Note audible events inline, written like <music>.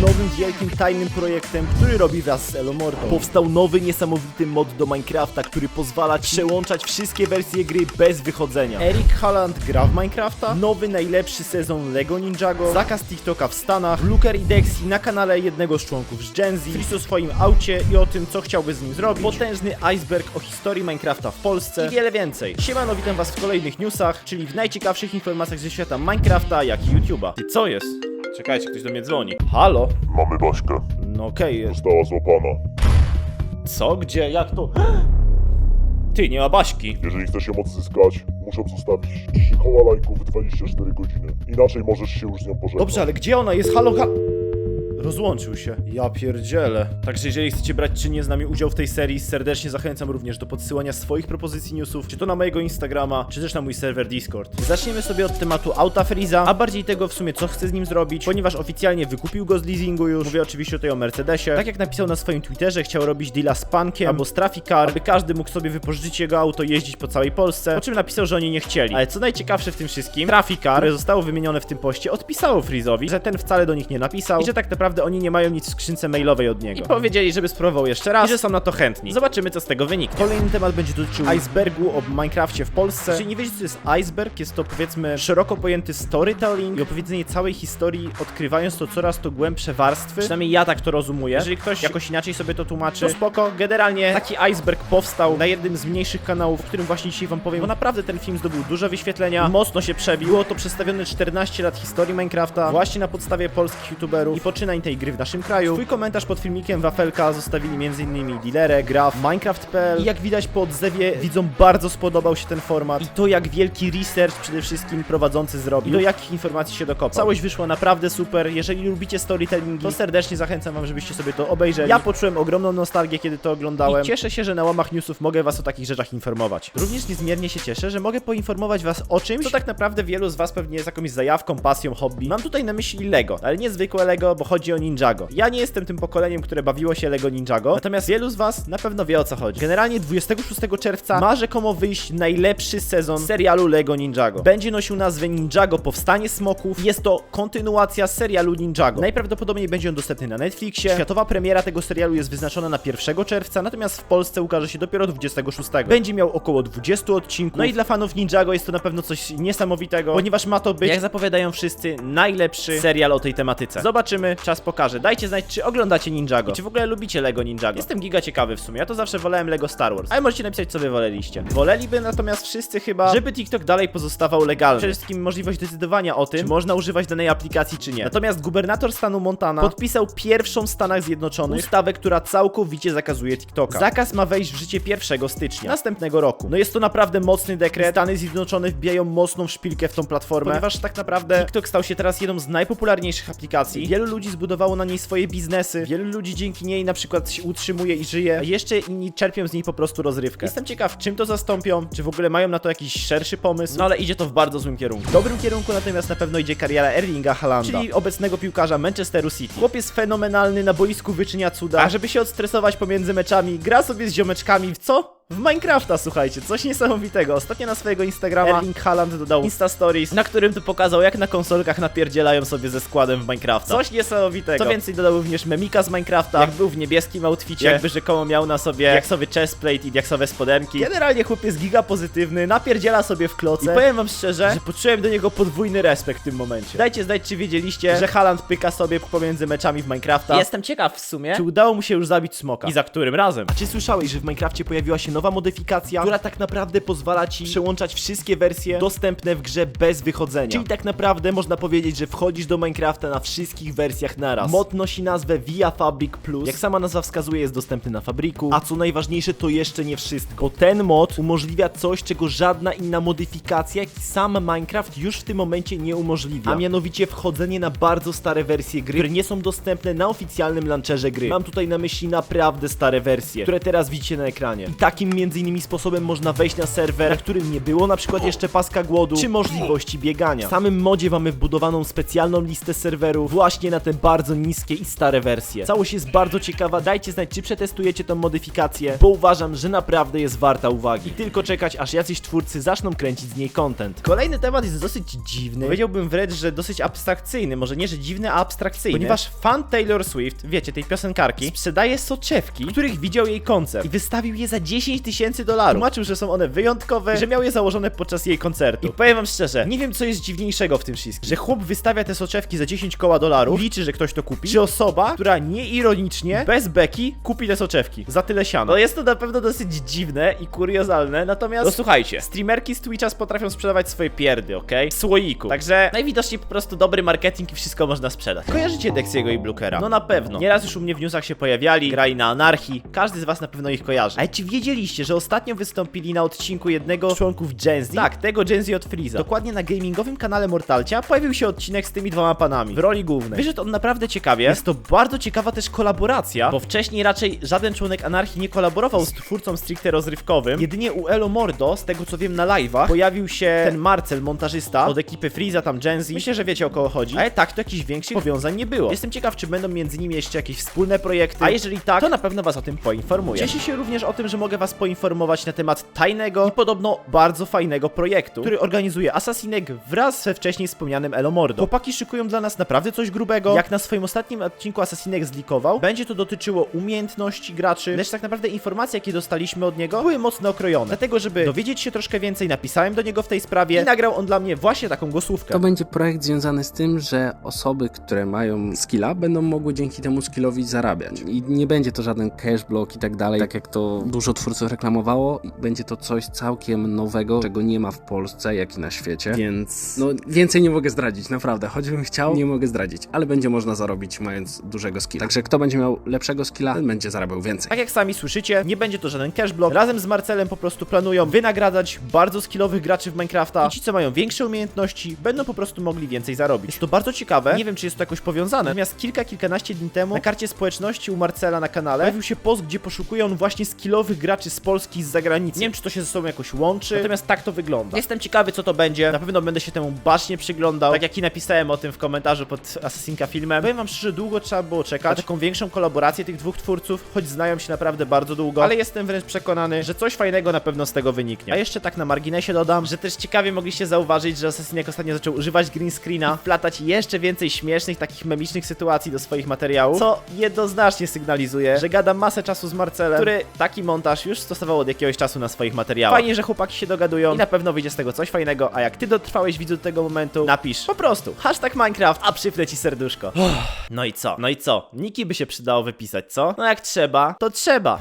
nowym wielkim tajnym projektem, który robi wraz z Elomordą. Powstał nowy niesamowity mod do Minecrafta, który pozwala przełączać wszystkie wersje gry bez wychodzenia. Eric Halland gra w Minecrafta, nowy najlepszy sezon Lego Ninjago, zakaz TikToka w Stanach, Luker i Dexy na kanale jednego z członków z Gen Z, Fris o swoim aucie i o tym, co chciałby z nim zrobić, potężny iceberg o historii Minecrafta w Polsce i wiele więcej. Siemano, witam was w kolejnych newsach, czyli w najciekawszych informacjach ze świata Minecrafta, jak i YouTube'a. Ty, co jest? Czekajcie, ktoś do mnie dzwoni. Halo? Mamy Baśkę. No okej, Została złapana. co? Gdzie? Jak to? <gasps> Ty, nie ma Baśki. Jeżeli chcesz ją odzyskać, muszę zostawić 3 koła lajków w 24 godziny. Inaczej możesz się już z nią pożegnać. Dobrze, ale gdzie ona jest? Halo, ha... Rozłączył się. Ja pierdzielę. Także jeżeli chcecie brać czynnie z nami udział w tej serii, serdecznie zachęcam również do podsyłania swoich propozycji newsów, czy to na mojego Instagrama, czy też na mój serwer Discord. Zaczniemy sobie od tematu auta Freeza, a bardziej tego w sumie co chce z nim zrobić, ponieważ oficjalnie wykupił go z leasingu już. Mówię oczywiście tutaj o Mercedesie. Tak jak napisał na swoim Twitterze, chciał robić deala z Punkiem albo z Traficar, aby każdy mógł sobie wypożyczyć jego auto, jeździć po całej Polsce, po czym napisał, że oni nie chcieli. Ale co najciekawsze w tym wszystkim, Traficar, które zostało wymienione w tym poście, odpisało Freeze'owi, że ten wcale do nich nie napisał i że tak naprawdę oni nie mają nic w skrzynce mailowej od niego. I powiedzieli, żeby spróbował jeszcze raz i że są na to chętni. Zobaczymy, co z tego wyniknie. Kolejny temat będzie dotyczył icebergu o Minecrafcie w Polsce. Jeżeli nie wiecie, co jest iceberg, jest to powiedzmy szeroko pojęty storytelling i opowiedzenie całej historii, odkrywając to coraz to głębsze warstwy. Przynajmniej ja tak to rozumuję. Jeżeli ktoś jakoś inaczej sobie to tłumaczy, to spoko. Generalnie taki iceberg powstał na jednym z mniejszych kanałów, w którym właśnie dzisiaj wam powiem, bo naprawdę ten film zdobył duże wyświetlenia, mocno się przebił. Było to przedstawione 14 lat historii Minecrafta, właśnie na podstawie polskich youtuberów i poczynań tej gry w naszym kraju. Twój komentarz pod filmikiem Wafelka zostawili m.in. Dealerek, Graf, Minecraft.pl i jak widać po odzewie widzom bardzo spodobał się ten format i to jak wielki research przede wszystkim prowadzący zrobił do jakich informacji się dokopał. Całość wyszła naprawdę super, jeżeli lubicie storytellingi, to serdecznie zachęcam wam, żebyście sobie to obejrzeli. Ja poczułem ogromną nostalgię, kiedy to oglądałem i cieszę się, że na łamach newsów mogę was o takich rzeczach informować. Również niezmiernie się cieszę, że mogę poinformować was o czymś, co tak naprawdę wielu z was pewnie jest jakąś zajawką, pasją, hobby. Mam tutaj na myśli Lego, ale nie zwykłe Lego, bo chodzi o Ninjago. Ja nie jestem tym pokoleniem, które bawiło się Lego Ninjago, natomiast wielu z was na pewno wie o co chodzi. Generalnie 26 czerwca ma rzekomo wyjść najlepszy sezon serialu Lego Ninjago. Będzie nosił nazwę Ninjago Powstanie Smoków. Jest to kontynuacja serialu Ninjago. Najprawdopodobniej będzie on dostępny na Netflixie. Światowa premiera tego serialu jest wyznaczona na 1 czerwca, natomiast w Polsce ukaże się dopiero 26. Będzie miał około 20 odcinków. No i dla fanów Ninjago jest to na pewno coś niesamowitego, ponieważ ma to być, jak zapowiadają wszyscy, najlepszy serial o tej tematyce. Zobaczymy, czas pokaże. Dajcie znać, czy oglądacie Ninjago, i czy w ogóle lubicie Lego Ninjago. Jestem giga ciekawy w sumie, ja to zawsze wolałem Lego Star Wars. Ale możecie napisać, co wy woleliście. Woleliby natomiast wszyscy chyba, żeby TikTok dalej pozostawał legalny. Przede wszystkim możliwość decydowania o tym, czy można używać danej aplikacji, czy nie. Natomiast gubernator stanu Montana podpisał pierwszą w Stanach Zjednoczonych ustawę, która całkowicie zakazuje TikToka. Zakaz ma wejść w życie 1 stycznia następnego roku. No jest to naprawdę mocny dekret. Stany Zjednoczone wbijają mocną szpilkę w tą platformę, ponieważ tak naprawdę TikTok stał się teraz jedną z najpopularniejszych aplikacji. Wielu ludzi zbudowało na niej swoje biznesy, wielu ludzi dzięki niej na przykład się utrzymuje i żyje, a jeszcze inni czerpią z niej po prostu rozrywkę. Jestem ciekaw, czym to zastąpią, czy w ogóle mają na to jakiś szerszy pomysł, no ale idzie to w bardzo złym kierunku. W dobrym kierunku natomiast na pewno idzie kariera Erlinga Haalanda, czyli obecnego piłkarza Manchesteru City. Chłop jest fenomenalny, na boisku wyczynia cuda, a żeby się odstresować pomiędzy meczami, gra sobie z ziomeczkami w co? W Minecrafta, słuchajcie, coś niesamowitego. Ostatnio na swojego Instagrama Erling Haaland dodał Insta Stories, na którym to pokazał, jak na konsolkach napierdzielają sobie ze składem w Minecrafta. Coś niesamowitego. Co więcej, dodał również memika z Minecrafta, jak był w niebieskim outficie, jakby rzekomo miał na sobie jaksowy chestplate i jaksowe spodenki. Generalnie chłop jest giga pozytywny, napierdziela sobie w kloce. I powiem wam szczerze, że poczułem do niego podwójny respekt w tym momencie. Dajcie znać, czy wiedzieliście, że Haaland pyka sobie pomiędzy meczami w Minecrafta. Jestem ciekaw w sumie. Czy udało mu się już zabić smoka? I za którym razem? A czy słyszałeś, że w Minecrafcie pojawiła się nowa modyfikacja, która tak naprawdę pozwala ci przełączać wszystkie wersje dostępne w grze bez wychodzenia? Czyli tak naprawdę można powiedzieć, że wchodzisz do Minecrafta na wszystkich wersjach naraz. Mod nosi nazwę Via Fabric Plus. Jak sama nazwa wskazuje, jest dostępny na fabryku. A co najważniejsze, to jeszcze nie wszystko. Bo ten mod umożliwia coś, czego żadna inna modyfikacja, jak i sam Minecraft już w tym momencie nie umożliwia. A mianowicie wchodzenie na bardzo stare wersje gry, które nie są dostępne na oficjalnym launcherze gry. Mam tutaj na myśli naprawdę stare wersje, które teraz widzicie na ekranie. I takim jakim między innymi sposobem można wejść na serwer, na którym nie było na przykład jeszcze paska głodu, czy możliwości biegania. W samym modzie mamy wbudowaną specjalną listę serwerów właśnie na te bardzo niskie i stare wersje. Całość jest bardzo ciekawa, dajcie znać czy przetestujecie tą modyfikację, bo uważam, że naprawdę jest warta uwagi. I tylko czekać, aż jacyś twórcy zaczną kręcić z niej content. Kolejny temat jest dosyć dziwny, powiedziałbym wręcz, że dosyć abstrakcyjny, może nie, że dziwny, a abstrakcyjny, ponieważ fan Taylor Swift, wiecie, tej piosenkarki, sprzedaje soczewki, których widział jej koncert i wystawił je za 10 tysięcy dolarów. Tłumaczył, że są one wyjątkowe, że miał je założone podczas jej koncertu. I powiem wam szczerze, nie wiem co jest dziwniejszego w tym wszystkim, że chłop wystawia te soczewki za 10 koła dolarów, liczy, że ktoś to kupi, czy osoba, która nieironicznie, bez beki, kupi te soczewki za tyle siana. No jest to na pewno dosyć dziwne i kuriozalne, natomiast no słuchajcie, streamerki z Twitcha potrafią sprzedawać swoje pierdy, okej? W słoiku. Także najwidoczniej po prostu dobry marketing i wszystko można sprzedać. Kojarzycie Dexiego i Blookera? No na pewno. Nieraz już u mnie w newsach się pojawiali, grali na anarchii, każdy z was na pewno ich kojarzy. Ale czy wiedzieliście, że ostatnio wystąpili na odcinku jednego z członków Gen Z? Tak, tego Gen Z od Freeza. Dokładnie na gamingowym kanale Mortalcia pojawił się odcinek z tymi dwoma panami w roli głównej. Wyszedł on naprawdę ciekawie. Jest to bardzo ciekawa też kolaboracja, bo wcześniej raczej żaden członek anarchii nie kolaborował z twórcą stricte rozrywkowym. Jedynie u Elo Mordo, z tego co wiem na live'ach, pojawił się ten Marcel, montażysta od ekipy Freeza, tam Gen Z. Myślę, że wiecie o kogo chodzi. Ale tak, to jakichś większych powiązań nie było. Jestem ciekaw, czy będą między nimi jeszcze jakieś wspólne projekty, a jeżeli tak, to na pewno was o tym poinformuję. Cieszę się również o tym, że mogę was poinformować na temat tajnego i podobno bardzo fajnego projektu, który organizuje Assassinek wraz ze wcześniej wspomnianym Elo Mordo. Chłopaki szykują dla nas naprawdę coś grubego. Jak na swoim ostatnim odcinku Assassinek zlikował, będzie to dotyczyło umiejętności graczy, lecz tak naprawdę informacje, jakie dostaliśmy od niego, były mocno okrojone. Dlatego, żeby dowiedzieć się troszkę więcej, napisałem do niego w tej sprawie i nagrał on dla mnie właśnie taką głosówkę. To będzie projekt związany z tym, że osoby, które mają skilla, będą mogły dzięki temu skillowi zarabiać. I nie będzie to żaden cash block i tak dalej, tak jak to dużo twórców reklamowało. I Będzie to coś całkiem nowego, czego nie ma w Polsce, jak i na świecie. Więc no więcej nie mogę zdradzić, naprawdę. Choćbym chciał, nie mogę zdradzić, ale będzie można zarobić mając dużego skilla. Także kto będzie miał lepszego skilla, ten będzie zarabiał więcej. Tak jak sami słyszycie, nie będzie to żaden cashblock. Razem z Marcelem po prostu planują wynagradzać bardzo skillowych graczy w Minecrafta i ci, co mają większe umiejętności, będą po prostu mogli więcej zarobić. Jest to bardzo ciekawe, nie wiem, czy jest to jakoś powiązane, natomiast kilka, kilkanaście dni temu na karcie społeczności u Marcela na kanale pojawił się post, gdzie poszukuje on właśnie skillowych graczy z Polski i z zagranicy. Nie wiem, czy to się ze sobą jakoś łączy, natomiast tak to wygląda. Jestem ciekawy, co to będzie, na pewno będę się temu bacznie przyglądał, tak jak i napisałem o tym w komentarzu pod Assassinka filmem. Powiem wam szczerze, długo trzeba było czekać na taką większą kolaborację tych dwóch twórców, choć znają się naprawdę bardzo długo, ale jestem wręcz przekonany, że coś fajnego na pewno z tego wyniknie. A jeszcze tak na marginesie dodam, że też ciekawie mogliście zauważyć, że Assassinek ostatnio zaczął używać green screena, wplatać jeszcze więcej śmiesznych, takich memicznych sytuacji do swoich materiałów, co jednoznacznie sygnalizuje, że gada masę czasu z Marcelem, który taki montaż już stosował od jakiegoś czasu na swoich materiałach. Fajnie, że chłopaki się dogadują i na pewno wyjdzie z tego coś fajnego, a jak ty dotrwałeś widzu do tego momentu, napisz po prostu hashtag Minecraft, a przypnę ci serduszko. No i co? No i co? Niki by się przydało wypisać, co? No jak trzeba, to trzeba.